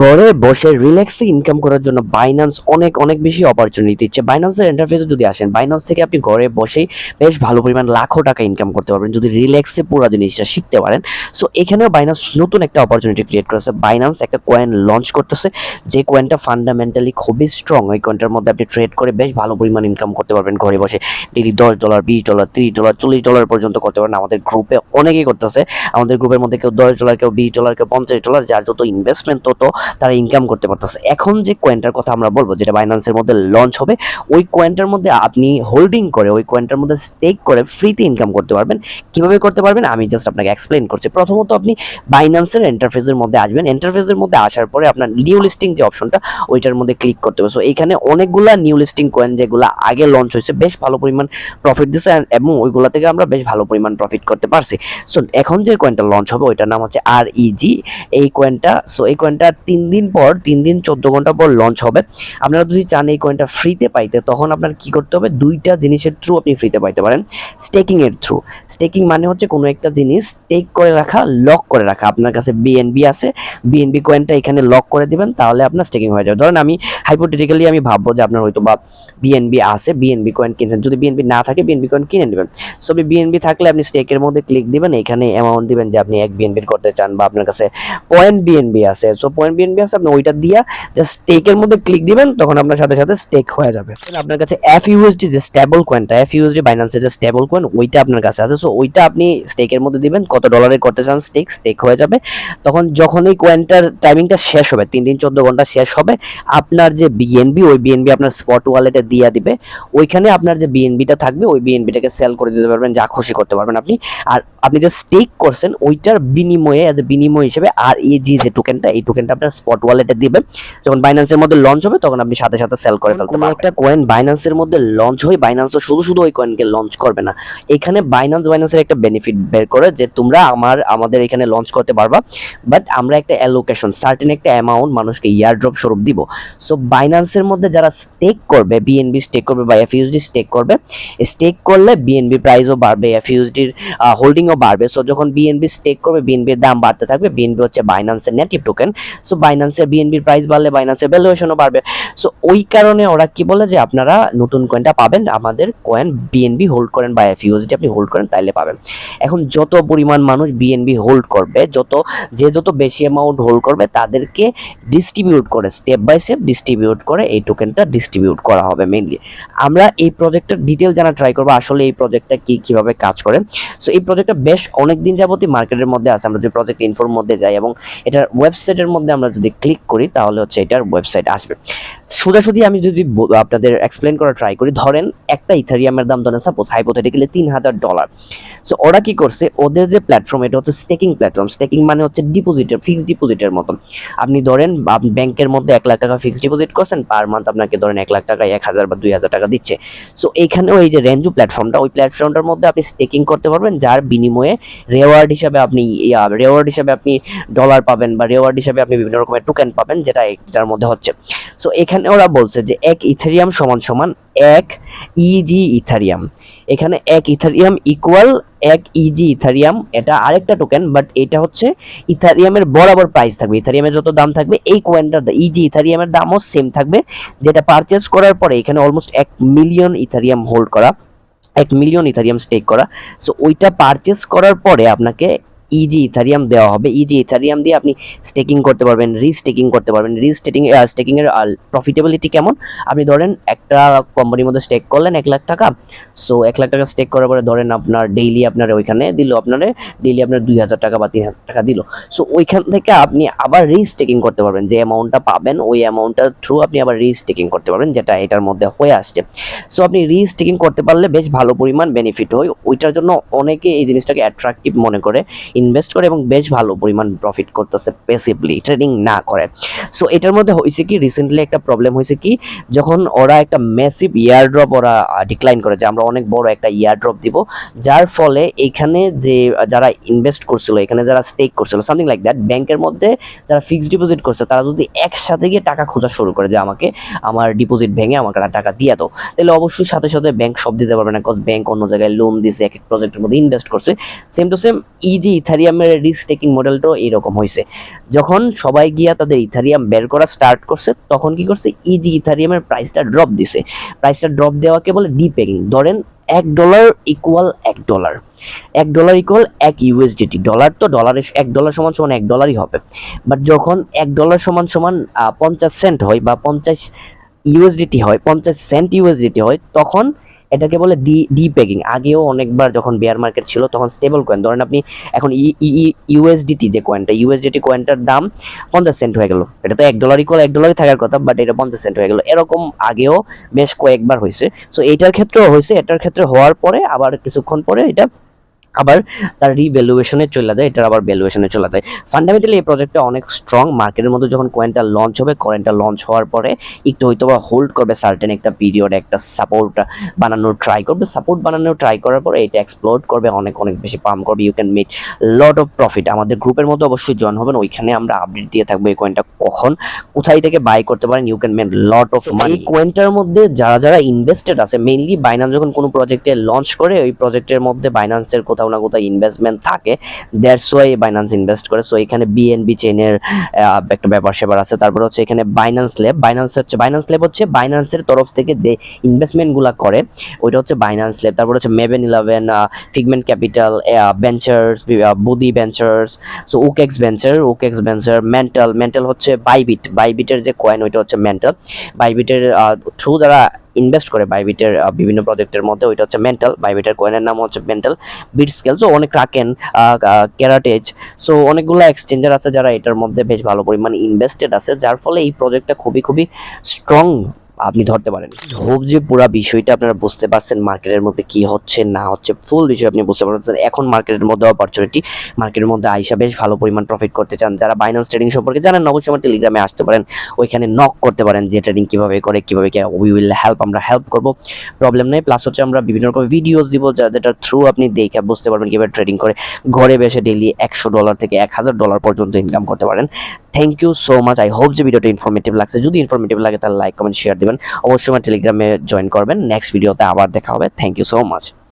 ঘরে বসে রিল্যাক্সে ইনকাম করার জন্য বাইন্যান্স অনেক অনেক বেশি অপরচুনিটি দিচ্ছে বাইন্যান্সের ইন্টারফেসে যদি আসেন বাইন্যান্স থেকে আপনি ঘরে বসেই বেশ ভালো পরিমাণ লাখো টাকা ইনকাম করতে পারবেন, যদি রিল্যাক্সে পুরো জিনিসটা শিখতে পারেন। সো এখানেও বাইন্যান্স নতুন একটা অপরচুনিটি ক্রিয়েট করেছে। বাইন্যান্স একটা কয়েন লঞ্চ করতেছে, যে কয়েনটা ফান্ডামেন্টালি খুবই স্ট্রং ওই কয়েনটার মধ্যে আপনি ট্রেড করে বেশ ভালো পরিমাণ ইনকাম করতে পারবেন ঘরে বসে। ডেলি দশ ডলার বিশ ডলার তিরিশ ডলার চল্লিশ ডলার পর্যন্ত করতে পারেন। আমাদের গ্রুপে অনেকেই করতেছে। আমাদের গ্রুপের মধ্যে কেউ দশ ডলার কেউ বিশ ডলার কেউ পঞ্চাশ ডলার যার যত ইনভেস্টমেন্ট তত তারা ইনকাম করতে পারতেছে। এখন যে কয়েনটার কথা আমরা বলব, যেটা বাইন্যান্সের মধ্যে লঞ্চ হবে, ওই কয়েনটার মধ্যে আপনি হোল্ডিং করে, ওই কয়েনটার মধ্যে স্টেক করে ফ্রিতে ইনকাম করতে পারবেন। কীভাবে করতে পারবেন? আমি জাস্ট আপনাকে এক্সপ্লেন করছি। প্রথমত আপনি বাইন্যান্সের ইন্টারফেসের মধ্যে আসবেন। ইন্টারফেসের মধ্যে আসার পরে আপনার নিউ লিস্টিং যে অপশনটা ওইটার মধ্যে ক্লিক করতে হবে। সো এইখানে অনেকগুলা নিউ লিস্টিং কয়েন যেগুলো আগে লঞ্চ হয়েছে, বেশ ভালো পরিমাণ প্রফিট দিচ্ছে এবং ওইগুলা থেকে আমরা বেশ ভালো পরিমাণ প্রফিট করতে পারছি। সো এখন যে কয়েনটা লঞ্চ হবে, ওইটার নাম হচ্ছে আর ইজি এই কয়েনটা সো এই কয়েনটা তিন দিন পর তিন দিন চোদ্দ ঘণ্টা পর লঞ্চ হবে আপনারা যদি চান এই কয়েনটা ফ্রিতে পাইতে তখন আপনার কি করতে হবে দুইটা জিনিসের থ্রু আপনি ফ্রিতে পাইতে পারেন স্টেকিং এর থ্রু স্টেকিং মানে হচ্ছে কোনো একটা জিনিস স্টেক করে রাখা লক করে রাখা আপনার কাছে বিএনবি আছে বিএনবি কয়েনটা এখানে লক করে দিবেন তাহলে আপনার স্টেকিং হয়ে যাবে ধরেন আমি হাইপোথেটিক্যালি আমি ভাববো যে আপনার হয়তো বা বিএনবি আছে বিএনবি কয়েন কিনছেন যদি বিএনবি না থাকে বিএনবি কয়েন কিনে নেবেন সো বিএনবি থাকলে আপনি স্টেকের মধ্যে ক্লিক দিবেন এখানে অ্যামাউন্ট দিবেন যে আপনি এক বিএনবির করতে চান বা আপনার কাছে পয়েন্ট বিএনবি আছে সো পয়েন্ট বিএনবি আছে, আপনি ওইটা দিয়া জাস্ট স্টেকের মধ্যে ক্লিক দিবেন, তখন আপনার সাথে সাথে স্টেক হয়ে যাবে। আপনার কাছে এফ ইউএসডি যে স্টেবল কয়েনটা এফ ইউএসডি যে স্টেবল কয়েন ওইটা আপনার কাছে আছে। সো ওইটা আপনি স্টেকের মধ্যে দিবেন, কত ডলারের করতে চান স্টেক স্টেক হয়ে যাবে। তখন যখন এই কয়েনটার টাইমিংটা শেষ হবে, তিন দিন চোদ্দ ঘণ্টা শেষ হবে, আপনার যে বিএনবি ওই বিএনবি আপনার স্পট ওয়ালেটে দিয়ে দিবে। ওইখানে আপনার যে বিএনবিটা থাকবে, ওই বিএনবিটাকে সেল করে দিতে পারবেন, যা খুশি করতে পারবেন আপনি। আর আপনি যে স্টেক করছেন, ওইটার বিনিময়ে এ বিনিময় হিসেবে আর এই যে টোকেনটা এই টোকেনটা আপনার স্পট ওয়ালেটে দিবে যখন বাইন্যান্সের মধ্যে লঞ্চ হবে তখন আপনি সাথে সাথে সেল করে ফেলতে পারবেন। একটা কয়েন বাইন্যান্সের মধ্যে লঞ্চ হয় বাইন্যান্স তো শুধু শুধু ওই কয়েনকে লঞ্চ করবে না। এখানে বাইন্যান্স বাইন্যান্সের একটা বেনিফিট বের করে যে তোমরা আমার আমাদের এখানে লঞ্চ করতে পারবা। বাট আমরা একটা অ্যালোকেশন সার্টেন একটা অ্যামাউন্ট মানুষকে ইয়ার ড্রপ স্বরূপ দিব। সো বাইন্যান্সের মধ্যে যারা স্টেক করবে বিএনবি স্টেক করবে বা এফইউএসডি স্টেক করবে স্টেক করলে বিএনবি প্রাইসও বাড়বে এফইউএসডির হোল্ডিংও বাড়বে। সো যখন বিএনবি স্টেক করবে বিএনবির দাম বাড়তে থাকবে বিএনবি হচ্ছে বাইন্যান্সের নেটিভ টোকেন সো বাইন্যান্সের বিএনবির প্রাইস বাড়লে বাইন্যান্সের ভ্যালুয়েশনও বাড়বে। সো ওই কারণে ওরা কি বলে যে, আপনারা নতুন কয়েনটা পাবেন, আমাদের কয়েন বিএনবি হোল্ড করেন বা এফইউএসডি আপনি হোল্ড করেন, তাইলে পাবেন। এখন যত পরিমাণ মানুষ বিএনবি হোল্ড করবে, যত, যে যত বেশি অ্যামাউন্ট হোল্ড করবে, তাদেরকে ডিস্ট্রিবিউট করে স্টেপ বাই স্টেপ ডিস্ট্রিবিউট করে, এই টোকেনটা ডিস্ট্রিবিউট করা হবে মেইনলি আমরা এই প্রজেক্টের ডিটেল জানা ট্রাই করব, আসলে এই প্রজেক্টটা কি, কীভাবে কাজ করে। সো এই প্রজেক্টটা বেশ অনেক দিন যাবতই মার্কেটের মধ্যে আছে, আমরা যদি প্রজেক্ট ইনফোর মধ্যে যাই এবং এটার ওয়েবসাইটের মধ্যে আমরা যদি ক্লিক করি তাহলে হচ্ছে এটার ওয়েবসাইট আসবে। সোজাসুজি আমি যদি আপনাদের এক্সপ্লেন করা ট্রাই করি, ধরেন একটা ইথারিয়ামের দাম ধরেন সাপোজ হাইপোথেটিক্যালি তিন হাজার ডলার সো ওরা কি করছে? ওদের যে প্ল্যাটফর্ম এটা হচ্ছে স্টেকিং প্ল্যাটফর্ম স্টেকিং মানে হচ্ছে ডিপোজিটের ফিক্সড ডিপোজিটের মতন। আপনি ধরেন ব্যাংকের মধ্যে এক লাখ টাকা ফিক্সড ডিপোজিট করছেন পার মান্থ আপনাকে ধরেন এক লাখ টাকা এক হাজার বা দুই হাজার টাকা দিচ্ছে। সো এইখানেও এই যে রেঞ্জু প্ল্যাটফর্মটা ওই প্ল্যাটফর্মটার মধ্যে আপনি স্টেকিং করতে পারবেন, যার বিনিময়ে রেওয়ার্ড হিসাবে আপনি রেওয়ার্ড হিসাবে আপনি ডলার পাবেন বা রেওয়ার্ড হিসাবে আপনি বিভিন্ন রকমের টোকেন পাবেন, যেটা এটার মধ্যে হচ্ছে। সো এখানে ওরা বলছে যে এক ইথেরিয়াম সমান সমান এক ইজি ইথারিয়াম। এখানে এক ইথারিয়াম ইকুয়াল এক ইজি ইথারিয়াম, এটা আরেকটা টোকেন বাট এটা হচ্ছে ইথারিয়ামের বরাবর প্রাইস থাকবে। ইথারিয়ামের যত দাম থাকবে, এই কয়েনটার ইজি ইথারিয়ামের দামও সেম থাকবে, যেটা পারচেজ করার পরে এখানে অলমোস্ট এক মিলিয়ন ইথারিয়াম হোল্ড করা, এক মিলিয়ন ইথারিয়াম স্টেক করা। সো ওইটা পারচেজ করার পরে আপনাকে ইজি ইথারিয়াম দেওয়া হবে। ইজি ইথারিয়াম দিয়ে আপনি স্টেকিং করতে পারবেন রিস্টেকিং করতে পারবেন। রিস্টেকিং স্টেকিং এর প্রফিটেবিলিটি কেমন? আপনি ধরেন একটা কোম্পানির মধ্যে স্টেক করলেন এক লাখ টাকা। সো এক লাখ টাকা স্টেক করার পরে ধরেন আপনার ডেইলি আপনার ওইখানে দিল, আপনার ডেইলি আপনার দুই হাজার টাকা বা তিন হাজার টাকা দিল। সো ওইখান থেকে আপনি আবার রিস্টেকিং করতে পারবেন। যে অ্যামাউন্টটা পাবেন, ওই অ্যামাউন্টটার থ্রু আপনি আবার রিস্টেকিং করতে পারবেন, যেটা এটার মধ্যে হয়ে আসছে। সো আপনি রিস্টেকিং করতে পারলে বেশ ভালো পরিমাণ বেনিফিট হয়। ওইটার জন্য অনেকে এই জিনিসটাকে অ্যাট্রাকটিভ মনে করে। ইনভেস্ট করে এবং বেশ ভালো পরিমাণ প্রফিট করতেছে প্যাসিভলি ট্রেডিং না করে। সো এটার মধ্যে হয়েছে কি রিসেন্টলি একটা প্রবলেম হয়েছে কি, যখন ওরা একটা মেসিভ ইয়ার ড্রপ ওরা ডিক্লাইন করে, যে আমরা অনেক বড় একটা ইয়ার ড্রপ দিব, যার ফলে এখানে যে, যারা ইনভেস্ট করছিল, এখানে যারা স্টেক করছিল সামথিং লাইক দ্যাট ব্যাংকের মধ্যে যারা ফিক্সড ডিপোজিট করছে, তারা যদি একসাথে গিয়ে টাকা খোঁজা শুরু করে, যে আমাকে আমার ডিপোজিট ভেঙে আমাকে টাকা দিয়ে দাও, তাহলে অবশ্যই সাথে সাথে ব্যাংক সব দিতে পারবে না বিকজ ব্যাংক অন্য জায়গায় লোন দিছে এক এক প্রজেক্টের মধ্যে ইনভেস্ট করছে। সেম টু সেম ইজি ইথারিয়ামের রিস্ক টেকিং মডেলটাও এইরকম হয়েছে যখন সবাই গিয়া তাদের ইথারিয়াম বের করা স্টার্ট করছে, তখন কি করছে? ইজি ইথারিয়ামের প্রাইসটা ড্রপ দিছে। প্রাইসটা ড্রপ দেওয়াকে বলে ডিপেকিং ধরেন এক ডলার ইকুয়াল এক ডলার এক ডলার ইকুয়াল এক ইউএসডিটি ডলার তো ডলারের এক ডলার সমান সমান এক ডলারই হবে। বাট যখন এক ডলার সমান সমান পঞ্চাশ সেন্ট হয় বা পঞ্চাশ ইউএসডিটি হয়, পঞ্চাশ সেন্ট ইউএসডিটি হয়, তখন এটাকে বলে ডি ডি পেগিং আগেও অনেকবার যখন বেয়ার মার্কেট ছিল, তখন স্টেবল কয়েন ধরেন আপনি এখন ইউএসডিটি যে কয়েনটা ইউএসডিটি কয়েনটার দাম পঞ্চাশ সেন্ট হয়ে গেল। এটা তো এক ডলার ইকুয়াল এক ডলারই থাকার কথা বাট এটা পঞ্চাশ সেন্ট হয়ে গেল। এরকম আগেও বেশ কয়েকবার হয়েছে। সো এটার ক্ষেত্রেও হয়েছে। এটার ক্ষেত্রে হওয়ার পরে আবার কিছুক্ষণ পরে এটা আবার তার রিভ্যালুয়েশনে চলে যায় এটার আবার ভ্যালুয়েশনে চলে যায়। ফান্ডামেন্টালি এই প্রজেক্টটা অনেক স্ট্রং মার্কেটের মধ্যে যখন কয়েনটা লঞ্চ হবে কয়েনটা লঞ্চ হওয়ার পরে একটু হয়তো বা হোল্ড করবে সার্টেন একটা পিরিয়ড একটা সাপোর্ট বানানোর ট্রাই করবে। সাপোর্ট বানানোর ট্রাই করার পরে এটা এক্সপ্লোর করবে অনেক অনেক বেশি পাম্প করবে। You can make lot of profit আমাদের গ্রুপের মধ্যে অবশ্যই জয়েন হবেন ওইখানে আমরা আপডেট দিয়ে থাকব এই কয়েনটা কখন কোথায় থেকে বাই করতে পারেন। You can make lot of money এই কয়েনটার মধ্যে যারা যারা ইনভেস্টেড আছে মেইনলি বাইন্যান্স যখন কোনো প্রজেক্টে লঞ্চ করে ওই প্রজেক্টের মধ্যে বাইন্যান্সের কোথাও না কোথাও ইনভেস্টমেন্ট থাকে দ্যাটস ওয়াই বাইন্যান্স ইনভেস্ট করে। সো এখানে বিএনবি চেনের একটা ব্যাপার স্যাপার আছে। তারপর হচ্ছে এখানে বাইন্যান্স ল্যাব বাইন্যান্স হচ্ছে বাইন্যান্স ল্যাব হচ্ছে বাইন্যান্সের তরফ থেকে যে ইনভেস্টমেন্টগুলো করে, ওইটা হচ্ছে বাইন্যান্স ল্যাব তারপর হচ্ছে Maven eleven Figment capital ventures buddy ventures so OKEx venture OKEx venture Mantle Mantle হচ্ছে বাইবিট বাইবিটের যে কয়েন ওইটা হচ্ছে মেন্টাল বাইবিটের থ্রু যারা ইনভেস্ট করে বাইবিটের বিভিন্ন প্রজেক্টের মধ্যে, ওইটা হচ্ছে মেন্টাল বাইবিটের কয়েনের নাম হচ্ছে মেন্টাল বিট স্কেল সো অনেক রাকেন ক্যারাটেজ সো অনেকগুলো এক্সচেঞ্জার আছে যারা এটার মধ্যে বেশ ভালো পরিমাণ ইনভেস্টেড আছে, যার ফলে এই প্রজেক্টটা খুবই খুবই স্ট্রং আপনি ধরতে পারেন। হোপ যে পুরো বিষয়টা আপনারা বুঝতে পারছেন মার্কেটের মধ্যে কি হচ্ছে, না হচ্ছে, ফুল বিষয় আপনি বুঝতে পারছেন। এখন মার্কেটের মধ্যে অপরচুনিটি মার্কেটের মধ্যে আইসা বেশ ভালো পরিমাণ প্রফিট করতে চান। যারা বাইন্যান্স ট্রেডিং সম্পর্কে জানেন, অবশ্যই আমার টেলিগ্রামে আসতে পারেন। ওইখানে নক করতে পারেন যে ট্রেডিং কীভাবে করে, কীভাবে উই উইল হেল্প আমরা হেল্প করব। প্রবলেম নেই প্লাস হচ্ছে আমরা বিভিন্ন রকম ভিডিওস দিব যা, যেটার থ্রু আপনি দেখে বুঝতে পারবেন কীভাবে ট্রেডিং করে। ঘরে বসে ডেইলি একশো ডলার থেকে এক হাজার ডলার পর্যন্ত ইনকাম করতে পারেন। Thank you so much I hope যে ভিডিওটা ইনফরমেটিভ লাগছে। যদি ইনফরমেটিভ লাগে, তাহলে লাইক কমেন্ট শেয়ার দিবেন। অবশ্যই আমার টেলিগ্রামে জয়েন করবেন। নেক্সট ভিডিওতে আবার দেখা হবে। Thank you so much